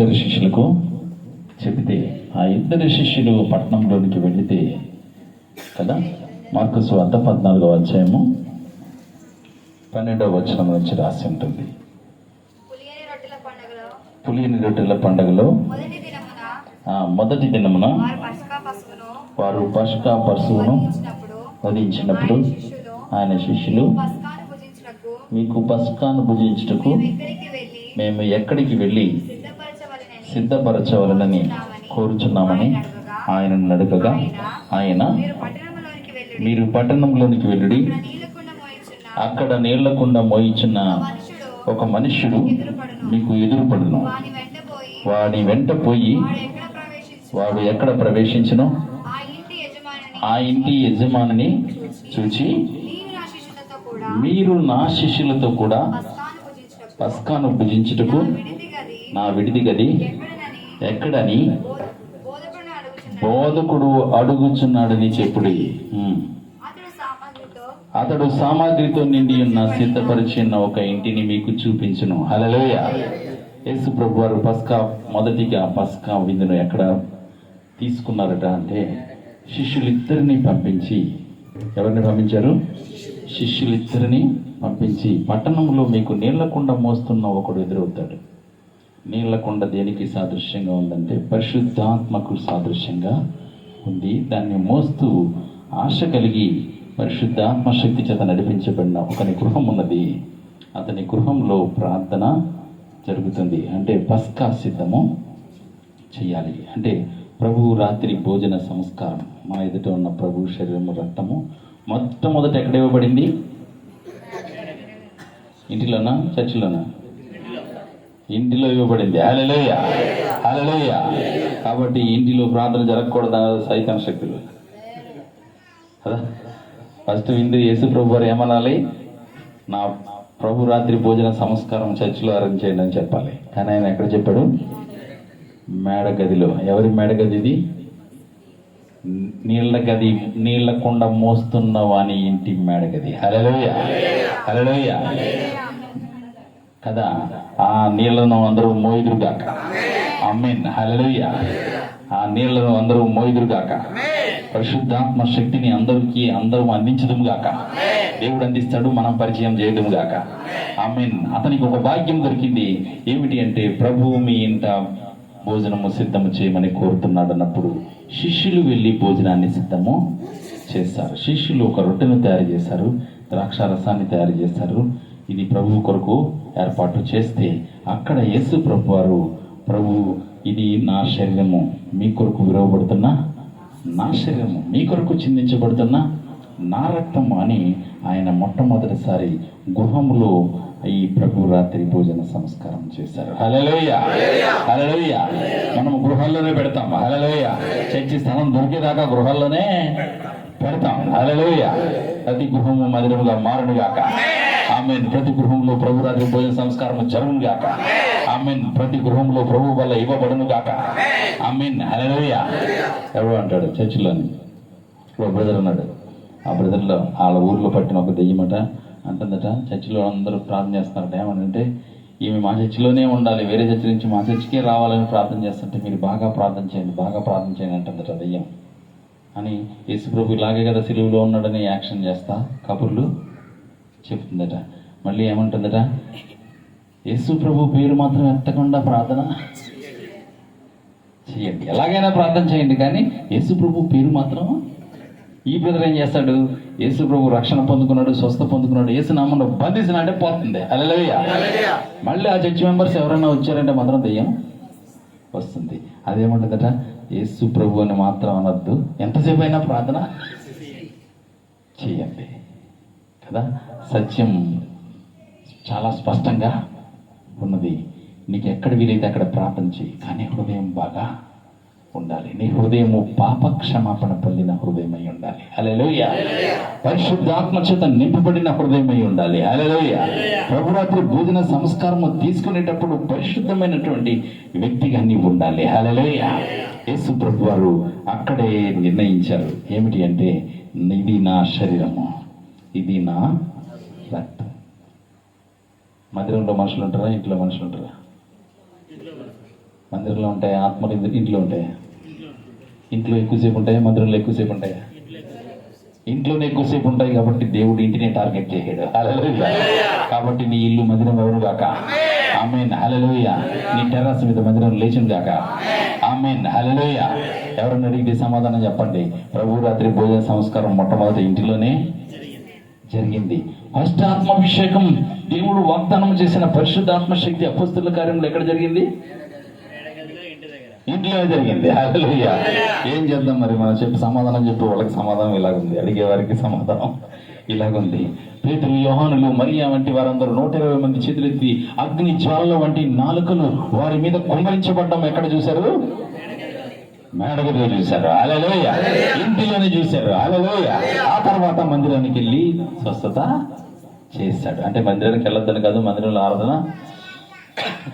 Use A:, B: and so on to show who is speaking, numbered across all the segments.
A: ఇద్దరు శిష్యులకు చెబితే ఆ ఇద్దరు శిష్యులు పట్టణంలోనికి వెళితే కదా? మార్కు అర్ధ పద్నాలుగో అధ్యాయము పన్నెండవ వచనం నుంచి రాసి ఉంటుంది.
B: పులియని రొట్టెల పండుగలో మొదటి దినమున
A: ఆ మొదటి దినమున
B: వారు పస్కా పశువును వధించినప్పుడు ఆయన శిష్యులు
A: మీకు పసుకాను భుజించుటకు
B: మేము ఎక్కడికి వెళ్ళి సిద్ధపరచవలనని
A: కోరుచున్నామని ఆయన అడగగా ఆయన
B: మీరు పట్టణంలోనికి వెళ్ళి
A: అక్కడ నీళ్ళకుండా
B: మోయించిన
A: ఒక మనుష్యుడు మీకు ఎదురుపడును. వాడి వెంట పోయి
B: వాడు ఎక్కడ
A: ప్రవేశించను?
B: ఆ ఇంటి యజమానిని
A: చూచి మీరు నా శిష్యులతో కూడా
B: పస్కాను భుజించుటకు
A: పస్కాను భుజించుటకు
B: నా విడిది గది?
A: ఎక్కడని? బోధకుడు అడుగుచున్నాడని చెప్పుడి.
B: అతడు సామాగ్రితో
A: నిండి ఉన్న సిద్ధపరిచిన ఒక ఇంటిని మీకు చూపించును. హలలోయ యేసు ప్రభు వారు పస్కా మొదటిగా పస్కా విందును ఎక్కడ తీసుకున్నారట అంటే శిష్యులిద్దరిని పంపించి. ఎవరిని పంపించారు? శిష్యులిద్దరిని పంపించి. పట్టణంలో మీకు నీళ్ళకుండా మోస్తున్న ఒకడు ఎదురవుతాడు. నీళ్ళకుండ దేనికి సాదృశ్యంగా ఉందంటే పరిశుద్ధాత్మకు సాదృశ్యంగా ఉంది. దాన్ని మోస్తూ ఆశ కలిగి పరిశుద్ధాత్మ శక్తి చేత నడిపించబడిన ఒకని గృహం ఉన్నది. అతని గృహంలో ప్రార్థన జరుగుతుంది. అంటే పస్కా సిద్ధము చేయాలి. అంటే ప్రభు రాత్రి భోజన సంస్కారం. మన ఎదుట ఉన్న ప్రభు శరీరము రక్తము మొట్టమొదట ఎక్కడ ఇవ్వబడింది? ఇంటిలోనా? చర్చిలోనా? ఇంటిలో ఇవ్వబడింది. అలలేయ హల్లెలూయా. కాబట్టి ఇంటిలో ప్రార్థన జరగకూడదు సైతం శక్తులు. కదా? ఫస్ట్ విందు యేసు ప్రభు వారు ఏమనాలి? నా ప్రభు రాత్రి భోజన సంస్కారం చర్చిలో అరేంజ్ చేయండి అని చెప్పాలి. కానీ ఆయన ఎక్కడ చెప్పాడు? మేడ గదిలో ఎవరి మేడ గది ఇది? నీళ్ళ గది నీళ్ళ కుండ మోస్తున్న వాని ఇంటి మేడ గది హలలోయ హలలోయ కదా? ఆ నీళ్ళను అందరూ మోయిదురుగాక. అమ్మేన్ హలలోయ ఆ నీళ్ళను అందరూ మోయిదురుగాక. పరిశుద్ధాత్మ శక్తిని అందరికీ అందరూ అందించడం గాక దేవుడు అందిస్తాడు మనం పరిచయం చేయడం గాక ఆమెన్. అతనికి ఒక భాగ్యం దొరికింది. ఏమిటి అంటే ప్రభువు మీ ఇంట భోజనము సిద్ధము చేయమని కోరుతున్నాడు అన్నప్పుడు శిష్యులు వెళ్ళి భోజనాన్ని సిద్ధము చేస్తారు. శిష్యులు ఒక రొట్టెను తయారు చేశారు ద్రాక్ష రసాన్ని తయారు చేశారు ఇది ప్రభువు కొరకు ఏర్పాటు చేస్తే అక్కడ యేసు ప్రభు వారు ప్రభు ఇది నా శరీరము మీ కొరకు విరవబడుతున్న నా శరీరము మీ కొరకు చిందించబడుతున్న నా రక్తము అని ఆయన మొట్టమొదటిసారి గృహములో ఈ ప్రభు రాత్రి భోజన సంస్కారం చేశారు. హలలోయ హలలోయ మనం గృహాల్లోనే పెడతాం హలలోయ చర్చి స్థలం దొరికేదాకా గృహాల్లోనే పెడతాం హలలోయ ప్రతి గృహము మధురముగా మారును గాక ఆమెన్. ప్రతి గృహంలో ప్రభు రాజు భోజన సంస్కారం జరుగును గాక. ఆమెన్. ప్రతి గృహంలో ప్రభు వల్ల ఇవ్వబడును గాక. ఆమెన్. హలలోయ ఎవరు అంటాడు? చర్చిలోని ఇప్పుడు బ్రదర్ ఉన్నాడు. ఆ బ్రదర్లో వాళ్ళ ఊర్లో పట్టిన ఒక దెయ్యమట అంటుందట చర్చిలో అందరూ ప్రార్థన చేస్తున్నారట. ఏమనంటే ఈమె మా చర్చిలోనే ఉండాలి. వేరే చర్చి నుంచి మా చర్చికే రావాలని ప్రార్థన చేస్తుంటే మీరు బాగా ప్రార్థన చేయండి బాగా ప్రార్థన చేయండి అంటుందట దెయ్యం. అని యేసుప్రభు ఇలాగే కదా సిలువులో ఉన్నాడని యాక్షన్ చేస్తా. కబుర్లు. చెప్తుందట. మళ్ళీ ఏమంటుందట? యేసు ప్రభు పేరు మాత్రం ఎత్తకుండా ప్రార్థన చేయండి ఎలాగైనా ప్రార్థన చేయండి కానీ యేసు ప్రభు పేరు మాత్రం ఈ బ్రదర్ ఏం చేస్తాడు? యేసు ప్రభు రక్షణ పొందుకున్నాడు స్వస్థ పొందుకున్నాడు యేసు నామంలో బంధించిన అంటే పోతుంది. అలలయ్య మళ్ళీ ఆ చర్చ్ మెంబర్స్ ఎవరైనా వచ్చారంటే మాత్రం దెయ్యం వస్తుంది. అదేమంటుందట? యేసు ప్రభు అని మాత్రం అనొద్దు. ఎంతసేపు అయినా ప్రార్థన చేయండి కదా? సత్యం చాలా స్పష్టంగా ఉన్నది. నీకు ఎక్కడ వీలైతే అక్కడ ప్రార్థన చేయి కానీ హృదయం బాగా ఉండాలి. నీ హృదయము పాప క్షమాపణ పొందిన హృదయమై ఉండాలి. అలెలోయ పరిశుద్ధాత్మ చేత నింపబడిన హృదయమై ఉండాలి. అలెలోయ ప్రభురాత్రి భోజన సంస్కారము తీసుకునేటప్పుడు పరిశుద్ధమైనటువంటి వ్యక్తిగా నీవు ఉండాలి. అలెలోయ యేసు ప్రభు వారు అక్కడే నిర్ణయించారు. ఏమిటి అంటే ఇది నా శరీరము ఇది నా రక్తం మందిరంలో మనుషులు ఉంటారా? ఇంట్లో మనుషులు ఉంటారా? మందిరంలో ఉంటాయి? ఆత్మలు ఇంట్లో ఉంటాయి? ఇంట్లో ఎక్కువసేపు ఉంటాయి? మందిరంలో ఎక్కువసేపు ఉంటాయి? ఇంట్లోనే ఎక్కువసేపు ఉంటాయి కాబట్టి దేవుడు ఇంటిని టార్గెట్ చేయడు కాబట్టి నీ ఇల్లు మందిరం ఎవరు కాక ఆమెన్. హలలోయ నీ టెర్రస్ మీద మందిరం లేచింది కాక ఆమెన్. హలలోయ ఎవరన్నా అడిగితే సమాధానం చెప్పండి. ప్రభు రాత్రి భోజన సంస్కారం మొట్టమొదటి ఇంటిలోనే జరిగింది. అష్టాత్మాభిషేకం దేవుడు వాగ్దానం చేసిన పరిశుద్ధాత్మ శక్తి అపస్తుల కార్యంలో ఎక్కడ జరిగింది? ఇంట్లో జరిగింది. హల్లెలూయా. ఏం చేద్దాం మరి? మనం చెప్పి సమాధానం చెప్పి. వాళ్ళకి సమాధానం ఇలాగుంది. అడిగే వారికి సమాధానం ఇలాగుంది. పేతులు యోహానులు మరియా వంటి వారందరూ నూట ఇరవై మంది చేతులెత్తి అగ్ని జ్వాలల వంటి నాలుకలు వారి మీద కుమరించబడ్డం ఎక్కడ చూశారు? మేడగదిలో చూశారు. అలలోయ ఇంటిలోనే చూశారు. అలలోయ ఆ తర్వాత మందిరానికి వెళ్ళి స్వస్థత చేశాడు. అంటే మందిరానికి వెళ్ళొద్దని కాదు మందిరంలో ఆరాధన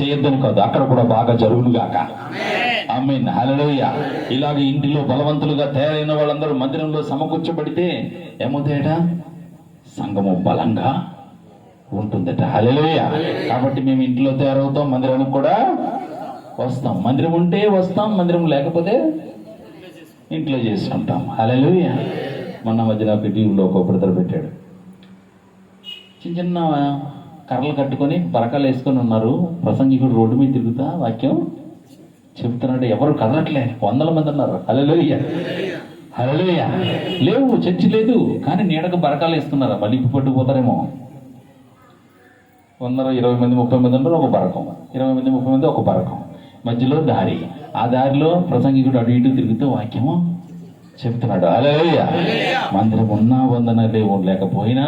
A: చేయొద్దని కాదు. అక్కడ కూడా బాగా జరుగును గాక. ఆమెన్. హల్లెలూయ. ఇలాగ ఇంటిలో బలవంతులుగా తయారైన వాళ్ళందరూ మందిరంలో సమకూర్చబడితే ఏమవుతాయట? సంఘము బలంగా ఉంటుందట. హల్లెలూయ. కాబట్టి మేము ఇంట్లో తయారవుతాం మందిరానికి కూడా వస్తాం. మందిరం ఉంటే వస్తాం మందిరం లేకపోతే ఇంట్లో చేసుకుంటాం. హల్లెలూయ. మొన్న మధ్యన ఒక ఒక బ్రదర్ పెట్టాడు. చిన్న చిన్న కర్రలు కట్టుకొని బరకాలు వేసుకొని ఉన్నారు. ప్రసంగికుడు రోడ్డు మీద తిరుగుతా వాక్యం చెప్తున్నాడు. ఎవరు కదలట్లే. వందల మంది ఉన్నారు. అలలోయ అలలోయ లేవు చర్చి లేదు కానీ నీడకు బరకాలు వేస్తున్నారు మళ్ళీ పట్టుకుపోతారేమో. వందల ఇరవై మంది ముప్పై మంది ఉన్నారు ఒక బరకం. ఇరవై మంది ముప్పై మంది ఒక బరకం. మధ్యలో దారి. ఆ దారిలో ప్రసంగికుడు అటు ఇటు తిరుగుతూ వాక్యము చెప్తున్నాడు. అలలోయ మందిరం ఉన్నా వందనాలే లేకపోయినా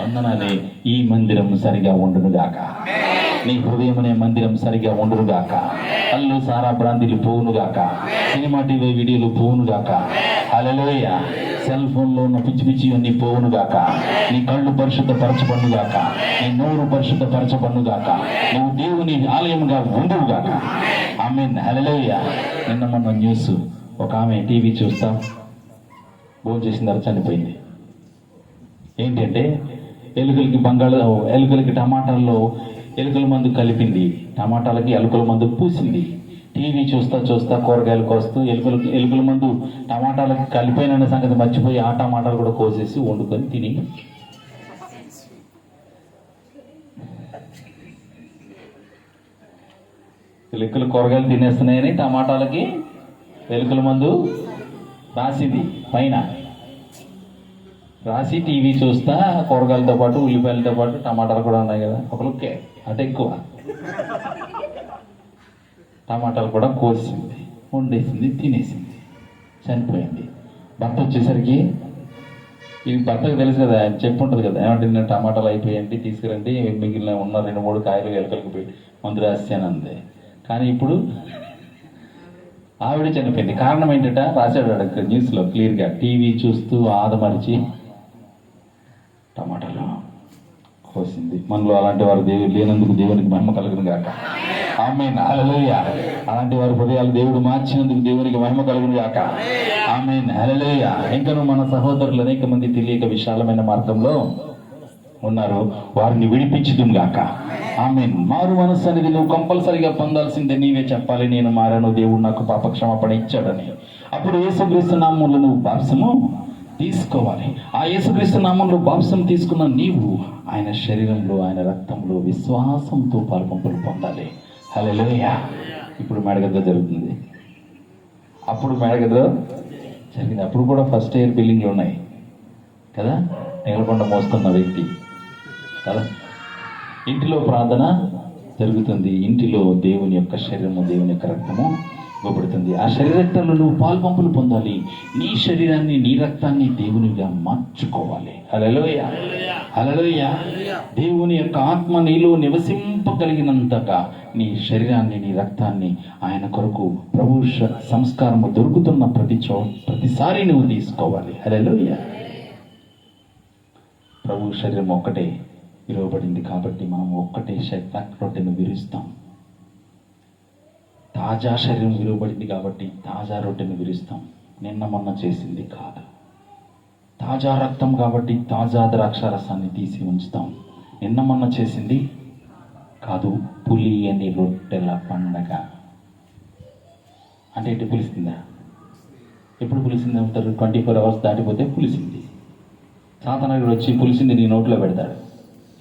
A: వందనాలే ఈ మందిరం సరిగా ఉండును గాక నీ హృదయం అనే మందిరం సరిగా ఉండును గాక సారా బ్రాంతిలు పోవును గాక సినిమా టీవీ వీడియోలు పోవును గాక అలలోయ సెల్ ఫోన్లో ఉన్న పిచ్చి పిచ్చి అన్ని పోవును గాక నీ కళ్ళు పరిశుద్ధ పరచబడుగాక నీ నోరు పరిశుద్ధ పరచబడుగాక నువ్వు దేవుని ఆలయంగా ఉండువుగాక. ఆమె హలలోయ నిన్న మొన్న న్యూస్. ఒక ఆమె టీవీ చూస్తా. భోజనం చేసిన తర్వాత చనిపోయింది. ఏంటంటే ఎలుకలకి బంగాళ ఎలుకలకి టమాటాల్లో ఎలుకల మందు కలిపింది. టమాటాలకి ఎలుకల మందు పూసింది. టీవీ చూస్తా చూస్తా కూరగాయలు కోస్తూ ఎలుకలు ఎలుకల మందు టమాటాలకి కలిపోయిన సంగతి మర్చిపోయి ఆ టమాటాలు కూడా కోసేసి వండుకొని తిని. ఎలుకలు కూరగాయలు తినేస్తున్నాయని టమాటాలకి ఎలుకల మందు రాసింది. పైన రాసి టీవీ చూస్తా కూరగాయలతో పాటు ఉల్లిపాయలతో పాటు టమాటాలు కూడా ఉన్నాయి కదా. ఒక లుక్కే అటు ఎక్కువ. టమాటాలు కూడా కోసింది వండేసింది తినేసింది చనిపోయింది. భర్త వచ్చేసరికి ఇది భర్తకు తెలుసు కదా ఆయన చెప్పు ఉంటుంది కదా ఏమంటే నేను టమాటాలు అయిపోయండి తీసుకురండి మిగిలిన ఉన్న రెండు మూడు కాయలు ఎలుకలకు పోయి మందు రాసానంది కానీ ఇప్పుడు ఆవిడ చనిపోయింది. కారణం ఏంటంటే? రాశాడు అక్కడ న్యూస్లో క్లియర్గా. టీవీ చూస్తూ ఆదమరిచి టమాటాలు వచ్చింది మనలో అలాంటి వారు దేవుడు లేనందుకు దేవునికి మహిమ కలుగును గాక. ఆమె హల్లెలూయ. అలాంటి వారి హృదయాలు దేవుడు మార్చినందుకు దేవునికి మహిమ కలుగును గాక. ఆమె హల్లెలూయ. ఇంకను మన సహోదరులు అనేక మంది తెలియక విశాలమైన మార్గంలో ఉన్నారు. వారిని విడిపించుదుం గాక. ఆమె మారు మనస్సు అనేది నువ్వు కంపల్సరిగా పొందాల్సిందే నీవే చెప్పాలి. నేను మారాను. దేవుడు నాకు పాప క్షమాపణ ఇచ్చాడని. అప్పుడు ఏసుక్రీస్తు నామంలో నువ్వు పాపసము తీసుకోవాలి. ఆ యేసుక్రీస్తు నామంలో బాప్సం తీసుకున్న నీవు ఆయన శరీరంలో ఆయన రక్తంలో విశ్వాసంతో పాల్పంపులు పొందాలి. హల్లెలూయ. ఇప్పుడు మేడగద్ద జరుగుతుంది. అప్పుడు మేడగద్ద జరిగింది. అప్పుడు కూడా ఫస్ట్ ఇయర్ బిల్డింగ్లు ఉన్నాయి. కదా? నెగలకొండ మోస్తున్న వ్యక్తి. కదా? ఇంటిలో ప్రార్థన జరుగుతుంది. ఇంటిలో దేవుని యొక్క శరీరము దేవుని యొక్క రక్తము ఇవ్వబడుతుంది. ఆ శరీరక్తంలో నువ్వు పాల్పంపులు పొందాలి. నీ శరీరాన్ని నీ రక్తాన్ని దేవునిగా మార్చుకోవాలి. హలలోయ హలలోయ దేవుని యొక్క ఆత్మ నీలో నివసింపగలిగినంతగా నీ శరీరాన్ని నీ రక్తాన్ని ఆయన కొరకు ప్రభు సంస్కారము దొరుకుతున్న ప్రతి చో ప్రతిసారి నువ్వు తీసుకోవాలి. హలలోయ ప్రభు శరీరం ఒక్కటే విలువబడింది కాబట్టి మనం ఒక్కటే రొట్టెను విరుస్తాం. తాజా శరీరం విలువబడింది కాబట్టి తాజా రొట్టెను విరుస్తాం. నిన్న మొన్న చేసింది కాదు. తాజా రక్తం కాబట్టి తాజా ద్రాక్ష రసాన్ని తీసి ఉంచుతాం. నిన్న మొన్న చేసింది కాదు పులి అని రొట్టెల పండగ. అంటే ఇటు పులిసిందా? ఎప్పుడు పులిసింది అంటారు ట్వంటీ ఫోర్ అవర్స్ దాటిపోతే పులిసింది. సాతనగుడు వచ్చి పులిసింది నీ నోట్లో పెడతాడు.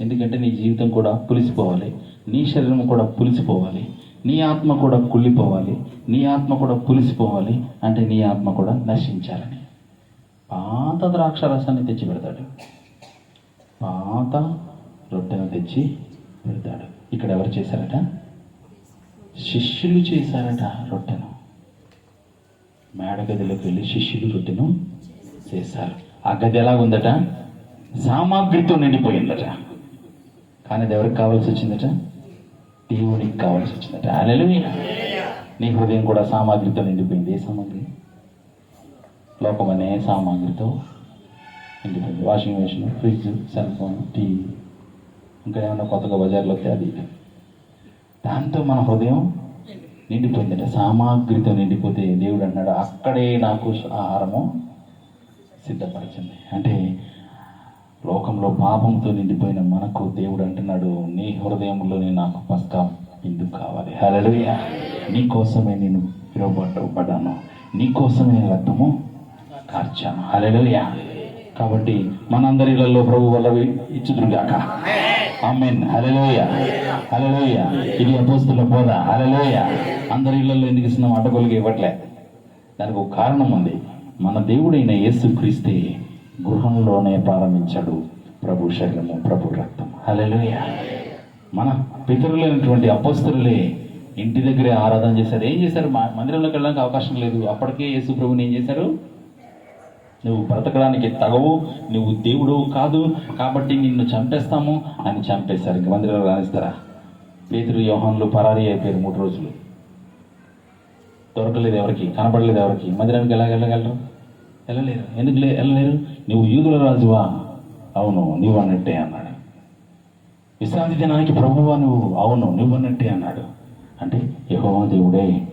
A: ఎందుకంటే నీ జీవితం కూడా పులిసిపోవాలి. నీ శరీరం కూడా పులిసిపోవాలి. నీ ఆత్మ కూడా కుళ్ళిపోవాలి నీ ఆత్మ కూడా పులిసిపోవాలి అంటే నీ ఆత్మ కూడా నశించాలని. పాత ద్రాక్ష రసాన్ని తెచ్చి పెడతాడు. పాత రొట్టెను తెచ్చి పెడతాడు. ఇక్కడ ఎవరు చేశారట? శిష్యులు చేశారట రొట్టెను. మేడగదిలోకి వెళ్ళి శిష్యులు రొట్టెను చేశారు. ఆ గది ఎలా ఉందట? సామాగ్రితో నిండిపోయిందట. కానీ అది ఎవరికి కావాల్సి వచ్చిందట? దేవునికి కావాల్సి వచ్చిందట అలెలుయ నీ హృదయం కూడా సామాగ్రితో నిండిపోయింది. ఏ సామాగ్రి? లోకం అనే సామాగ్రితో నిండిపోయింది. Washing machine fridge cell phone TV ఇంకా ఏమైనా కొత్తగా బజార్లో వస్తే అది. దాంతో మన హృదయం నిండిపోయిందట. సామాగ్రితో నిండిపోతే దేవుడు అన్నాడు అక్కడే నాకు ఆహారము సిద్ధపరిచింది. అంటే లోకంలో పాపంతో నిండిపోయిన మనకు దేవుడు అంటున్నాడు నీ హృదయంలోనే నాకు పస్కా ఎందుకు కావాలి? హల్లెలూయా. నీ కోసమే నేను పిలువబడ్డాను నీ కోసమే రక్తము కార్చాను. హల్లెలూయా. కాబట్టి మనందరిలలో ప్రభు వల్ల ఇచ్చుదురుగాక ఆమెన్. హలలోయ హలలోయ ఇది అపోస్తుల బోధ. హలలోయ అందరి ఇళ్ళలో ఎందుకు ఇస్తున్నాం? అడ్డగోలుగా ఇవ్వట్లే. దానికి ఒక కారణం ఉంది. మన దేవుడైన యేసు క్రీస్తే గృహంలోనే ప్రారంభించాడు ప్రభు శరీరము ప్రభు రక్తం హల్లెలూయా. మన పితరులైనటువంటి అపస్తులే ఇంటి దగ్గరే ఆరాధన చేశారు. ఏం చేశారు? మా మందిరంలోకి వెళ్ళడానికి అవకాశం లేదు. అప్పటికే యేసు ప్రభుని ఏం చేశారు? నువ్వు బ్రతకడానికి తగవు నువ్వు దేవుడు కాదు కాబట్టి నిన్ను చంపేస్తాము అని చంపేశారు. ఇంక మందిరంలో రాణిస్తారా? పేతురు యోహాన్లు పరారీ అయిపోయారు మూడు రోజులు. దొరకలేదు ఎవరికి? కనపడలేదు ఎవరికి? మందిరానికి ఎలా వెళ్ళగలరు? వెళ్ళలేరు. ఎందుకు లే వెళ్ళలేరు? నువ్వు యూదుల రాజువా? అవును నువ్వు అన్నట్టే అన్నాడు. విశ్రాంతి దినానికి ప్రభువా నువ్వు? అవును నువ్వు అన్నట్టే అన్నాడు. అంటే యెహోవా దేవుడే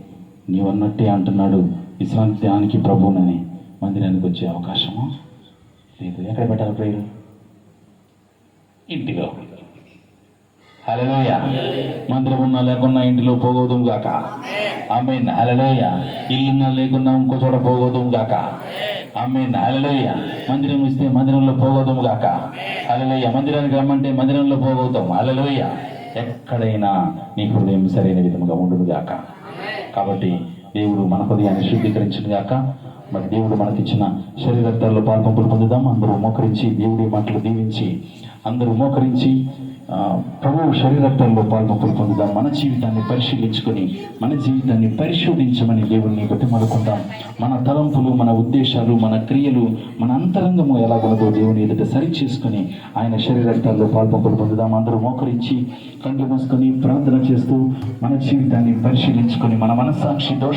A: నీవన్నట్టే అంటున్నాడు. విశ్రాంతి దినానికి ప్రభువునని మందిరానికి వచ్చే అవకాశము లేదు. ఎక్కడ పెట్టాలి ప్రేరు ఇంటిలో. హలలోయ మందిరం ఉన్నా లేకున్నా ఇంటిలో పోగోదుం గాక. ఆమెన్. హలలోయ ఇల్లున్నా లేకున్నా ఇంకో చోట పోగోదుం గాక. ఆమెన్. అలలోయ మందిరం ఇస్తే మందిరంలో పోగోదుం గాక. హలలోయ మందిరానికి రమ్మంటే మందిరంలో పోగవుతాం అలలోయ ఎక్కడైనా నీ హృదయం సరైన విధముగా ఉండును గాక. కాబట్టి దేవుడు మన హృదయాన్ని శుద్ధీకరించిన గాక. మరి దేవుడు మనకిచ్చిన శరీరత్తాల్లో పాల్పంపులు పొందుదాం. అందరూ మోకరించి దేవుడి మాటలు దీవించి అందరూ మోకరించి ప్రభు ప్రభువు శరీరత్వంలో పాల్పంపులు పొందుదాం మన జీవితాన్ని పరిశీలించుకొని మన జీవితాన్ని పరిశోధించమని దేవుణ్ణి బతిమలుకుందాం. మన తలంపులు మన ఉద్దేశాలు మన క్రియలు మన అంతరంగము ఎలాగున్నదో దేవుని ఎదుట సరి చేసుకొని ఆయన శరీరత్వాల్లో పాల్పంపులు పొందుదాం అందరూ మోకరించి కండు మూసుకొని ప్రార్థన చేస్తూ మన జీవితాన్ని పరిశీలించుకొని మన మనస్సాక్షి దోష